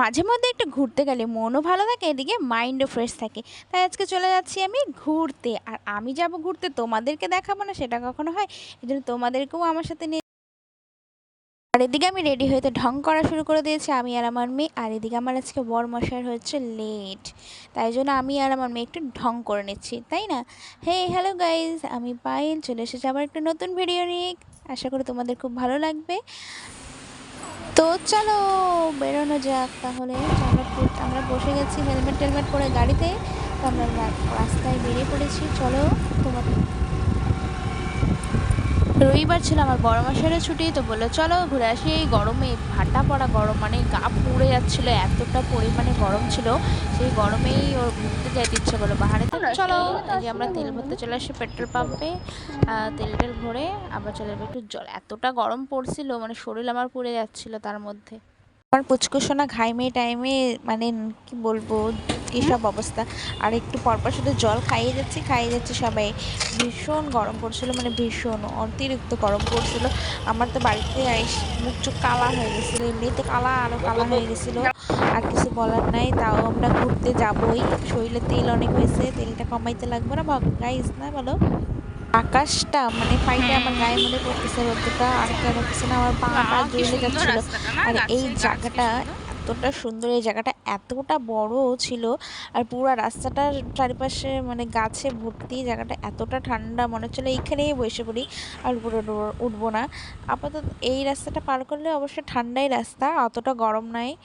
মাঝে মধ্যে একটু ঘুরতে গেলে মনও ভালো থাকে, এদিকে মাইন্ডও ফ্রেশ থাকে। তাই আজকে চলে যাচ্ছি আমি ঘুরতে। আর আমি যাব ঘুরতে তোমাদেরকে দেখাবো না, সেটা কখনো হয়? এই জন্য তোমাদেরকেও আমার সাথে নিয়ে আর এদিকে আমি রেডি হইতে ঢং করা শুরু করে দিয়েছি, আমি আর আমার মেয়ে। আর এদিকে আমার আজকে বর মশার হচ্ছে লেট তাই জন্য আমি আর আমার মেয়ে একটু ঢং করে নিচ্ছি, তাই না? হে হ্যালো গাইজ আমি পাইল চলে এসেছি আবার একটা নতুন ভিডিও নিয়ে। আশা করি তোমাদের খুব ভালো লাগবে। তো চলো, বেরোনো যাক তাহলে। আমরা বসে গেছি হেলমেট টেলমেট পরে গাড়িতে। তো আমরা রাস্তায় বেরিয়ে পড়েছি। চলো তোমাদের রবিবার ছিল আমার বড় মাসেরও ছুটি, তো বলল, চলো ঘুরে আসি, এই গরমে ভাটা পড়া গরম মানে গা পুড়ে যাচ্ছিল, এতটা পরিমাণে গরম ছিল, সেই গরমেই ওর ঘুরতে যাইতে ইচ্ছে করল বাহারে তো চলো যে আমরা তেল ভরতে চলে আসি পেট্রোল পাম্পে তেল টেল ভরে আবার চলে যাব একটু জল, এতটা গরম পড়ছিল মানে শরীর আমার পুড়ে যাচ্ছিল তার মধ্যে। আমার পুচকুসোনা ঘাইমে টাইমে মানে কি বলব কী সব অবস্থা। আর একটু পরপর শুধু জল খাইয়ে যাচ্ছি খাইয়ে যাচ্ছি সবাই। ভীষণ গরম পড়ছিল মানে ভীষণ অতিরিক্ত গরম পড়ছিল। আমার তো বাড়িতে মুখ চোখ কালা হয়ে গেছিল এমনিতে কালা আরও কালা হয়ে গেছিল। আর কিছু বলার নাই তাও আমরা ঘুরতে যাবোই। শরীরে তেল অনেক হয়েছে তেলটা কমাইতে লাগবে না গাইস না বলো। আকাশটা মানে ফাইটে আমার গায়ে মনে পড়তেছে রোদ্দুরটা আর কেন হচ্ছে না আমার পা পা জ্বলে যাচ্ছিল। আর এই জায়গাটা এতটা সুন্দর এই জায়গাটা, এতটা বড় ছিল আর পুরো রাস্তাটার চারিপাশে মানে গাছে ভর্তি, জায়গাটা এতটা ঠান্ডা মনে হচ্ছিল, এইখানেই বসে পড়ি আর উপরে উঠবো- না। আপাতত এই রাস্তাটা পার করলে অবশ্য ঠান্ডাই রাস্তা, অতটা গরম নাই,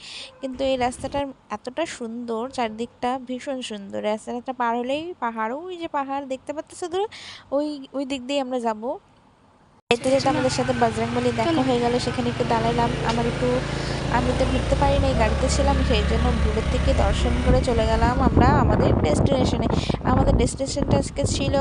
কিন্তু এই রাস্তাটা এতটা সুন্দর, চারদিকটা ভীষণ সুন্দর। রাস্তাটা পার হলেই পাহাড়, ওই যে পাহাড় দেখতে পাচ্ছ দূরে ওই ওই দিক দিয়ে আমরা যাব। যেতে আমাদের সাথে বজরংবলী দেখা হয়ে গেল সেখানে একটু দাঁড়ালাম আমার একটু আমি তো ঘুরতে পারি নাই গাড়িতে ছিলাম সেই জন্য দূরের থেকে দর্শন করে চলে গেলাম আমরা আমাদের ডেস্টিনেশনে। আমাদের ডেস্টিনেশনটা আজকে ছিল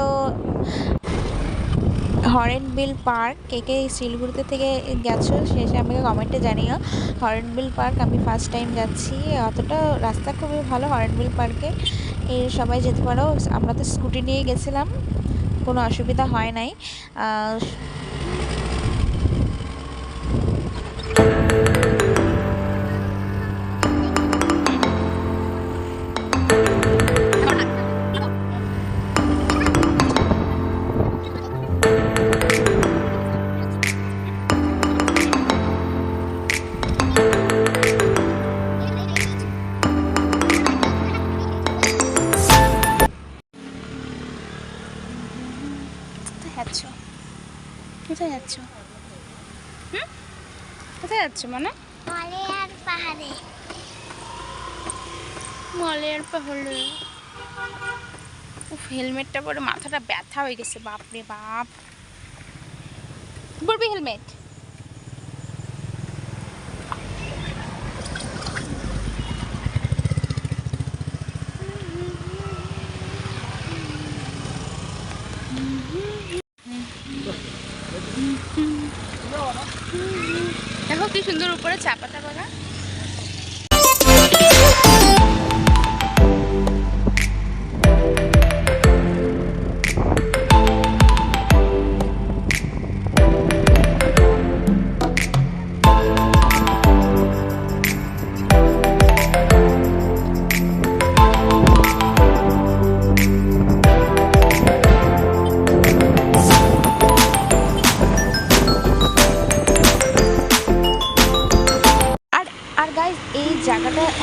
হরেনবিল পার্ক। কে কে শিলিগুড়িতে থেকে গেছো শেষে আমাকে কমেন্টে জানিও। হরেনবিল পার্ক আমি ফার্স্ট টাইম যাচ্ছি। অতটা রাস্তা খুবই ভালো হরেনবিল পার্কে। এর সবাই যেতে পারো। আমরা তো স্কুটি নিয়ে গেছিলাম। কোনো অসুবিধা হয় নাই। যাচ্ছ? হুম? কোথায় যাচ্ছ মানে? মলে আর পাহাড়ে। মলের পাহাড়ে? উফ হেলমেটটা পরে মাথাটা ব্যথা হয়ে গেছে বাপরে বাপ। পরবি হেলমেট? দেখো কি সুন্দর উপরে চাপাটা করা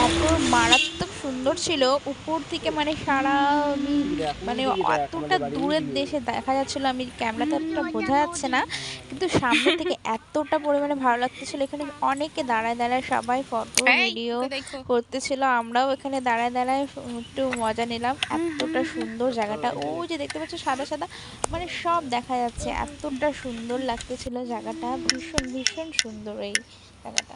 এত মারাত্মক সুন্দর ছিল। উপর থেকে মানে সারা আমি মানে এতটা দূরের দেশে দেখা যাচ্ছিল আমি ক্যামেরাতে এতটা বোঝা যাচ্ছে না। কিন্তু সামনে থেকে এতটা পরিমাণে ভালো লাগতেছিল। এখানে অনেকে দাঁড়ায় দাঁড়ায় সবাই ফটো ভিডিও করতেছিল। আমরাও এখানে দাঁড়ায় দাঁড়ায় একটু মজা নিলাম। এতটা সুন্দর জায়গাটা। ও যে দেখতে পাচ্ছ সাদা সাদা মানে সব দেখা যাচ্ছে। এতটা সুন্দর লাগতেছিল জায়গাটা। ভীষণ ভীষণ সুন্দর এই জায়গাটা।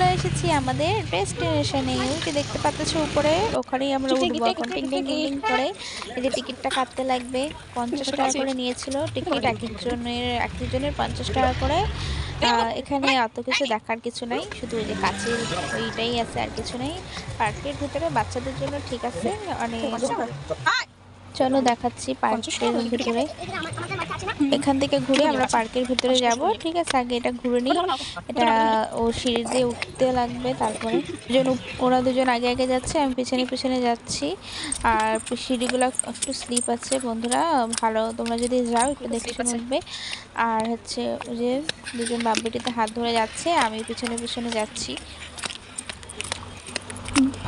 চলে এসেছি আমাদের ডেস্টিনেশনে যে দেখতে পাচ্ছ উপরে ওখানেই আমরা উঠবো এখন। টিং টিং টিং টিং করে। এই যে টিকিটটা কাটতে লাগবে পঞ্চাশ টাকা করে নিয়েছিল। টিকিট এক একজনের এক একজনের পঞ্চাশ টাকা করে। এখানে অত কিছু দেখার কিছু নাই। শুধু ওই যে কাছের ওইটাই আছে আর কিছু নেই। পার্কের ভিতরে বাচ্চাদের জন্য ঠিক আছে। অনেক চলো দেখাচ্ছি পার্কের ভিতরে। এখান থেকে ঘুরে আমরা পার্কের ভিতরে যাব। ঠিক আছে আগে এটা ঘুরে নিই। এটা ও সিঁড়ি দিয়ে উঠতে লাগবে তারপরে দুজন ওরা দুজন আগে আগে যাচ্ছে আমি পিছনে পিছনে যাচ্ছি। আর সিঁড়িগুলো একটু স্লিপ আছে বন্ধুরা। ভালো তোমরা যদি যাও একটু দেখে শুনে উঠবে আর হচ্ছে ওই যে দুজন বাব্বিটিতে হাত ধরে যাচ্ছে আমি পিছনে পিছনে যাচ্ছি।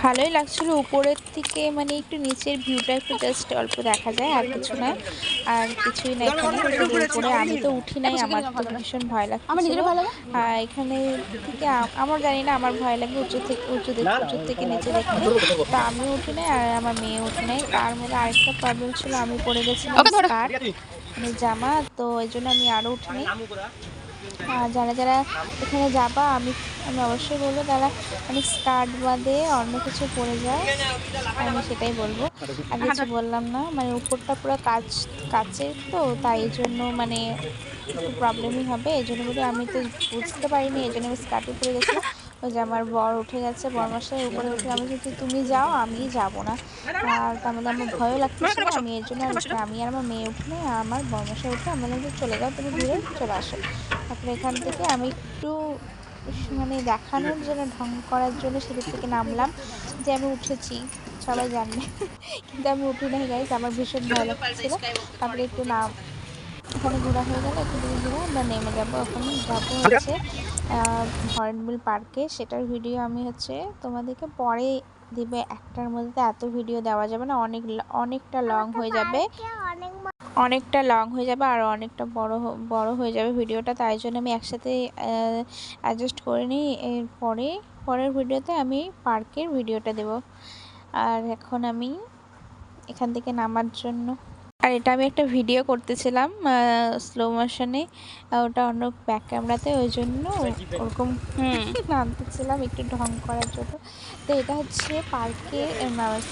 ভালোই লাগছিল। উপরের থেকে মানে একটু নিচের ভিউটা একটু জাস্ট অল্প দেখা যায় আর কিছু না। আর কিছুই না এখানে। উপরে আমি তো উঠি নাই আমার তো ভীষণ ভয় লাগছিল আর এখানে থেকে আমার জানি না আমার ভয় লাগে উঁচু থেকে উঁচু দেখে উঁচু থেকে নিচে দেখতে। তো আমি উঠি নাই আর আমার মেয়ে উঠি নাই। তার মধ্যে আরেকটা প্রবলেম ছিল আমি পড়ে গেছিলাম স্কার্ট মানে জামা তো এই জন্য আমি আরও উঠি নাই। আর যারা যারা এখানে যাবা, আমি আমি অবশ্যই বলব, তারা মানে স্কার্ট বাদে অন্য কিছু পরে যায় আমি সেটাই বলব। আর কিছু বললাম না মানে উপরটা পুরো কাচ, কাচের তো, তাই জন্য মানে একটু প্রবলেমই হবে। এই জন্য বলি আমি তো বুঝতে পারিনি, এই জন্য আমি স্কার্টে পরে গেছিলাম ওই যে আমার বর উঠে গেছে বরমাসের উপরে উঠে আমি যদি তুমি যাও, আমি যাব না। আর তার মধ্যে আমার ভয়ও লাগতেছিল আমি এর জন্য আমি আর আমার মেয়ে উঠলে আমার বরমাসে উঠে আমি বললাম চলে যাও, তুমি ঘুরে চলে আসো। তারপরে এখান থেকে আমি একটু মানে দেখানোর জন্য, ঢং করার জন্য সেদিক থেকে নামলাম যে আমি উঠেছি। সবাই জানবে কিন্তু আমি উঠি নাই গাইজ আমার ভীষণ ভয় লাগছিল। তারপরে একটু নাম ওখানে ঘোরা হয়ে গেলে, একটু দূরে ঘুরে আমরা নেমে যাব এখন। যাব হচ্ছে হর্নবিল পার্কে। সেটার ভিডিও আমি হচ্ছে তোমাদেরকে পরে দেবে। একটার মধ্যে এত ভিডিও দেওয়া যাবে না, অনেক অনেকটা লং হয়ে যাবে। অনেকটা লং হয়ে যাবে আর অনেকটা বড় বড় হয়ে যাবে ভিডিওটা তাই জন্য আমি একসাথে অ্যাডজাস্ট করে নিই। এরপরে, পরের ভিডিওতে আমি পার্কের ভিডিওটা দেব। আর এখন আমি এখান থেকে নামার জন্য আর এটা আমি একটা ভিডিও করতেছিলাম স্লো মোশনে ওটা অন্য ব্যাক ক্যামেরাতে ওই জন্য ওরকম হুম নামতেছিলাম একটু ঢং করার জন্য। তো এটা হচ্ছে পার্কে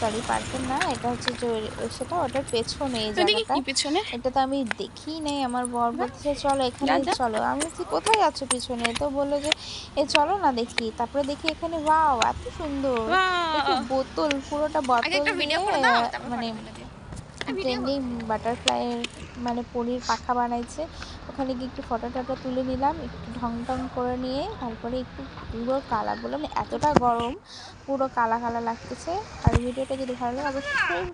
সরি পার্কের না এটা হচ্ছে যে সেটা ওটার পেছনে এটা তো আমি দেখি নাই আমার বর বলতেছে চলো এখানে। চলো। আমি বলছি কোথায় যাচ্ছ পিছনে? তো বলল যে এ চলো না দেখি। তারপরে দেখি এখানে ওয়াও এত সুন্দর। বোতল পুরোটা বোতল মানে। ট্রেন্ডিং বাটারফ্লাইয়ের মানে পনির পাখা বানাইছে। ওখানে গিয়ে একটু ফটো টটো তুলে নিলাম, একটু ঢং ঢং করে নিয়ে, তারপরে একটু পুরো কালা বললাম এতটা গরম, পুরো কালা কালা লাগতেছে। আর ভিডিওটা যদি ভালো লাগে, অবশ্যই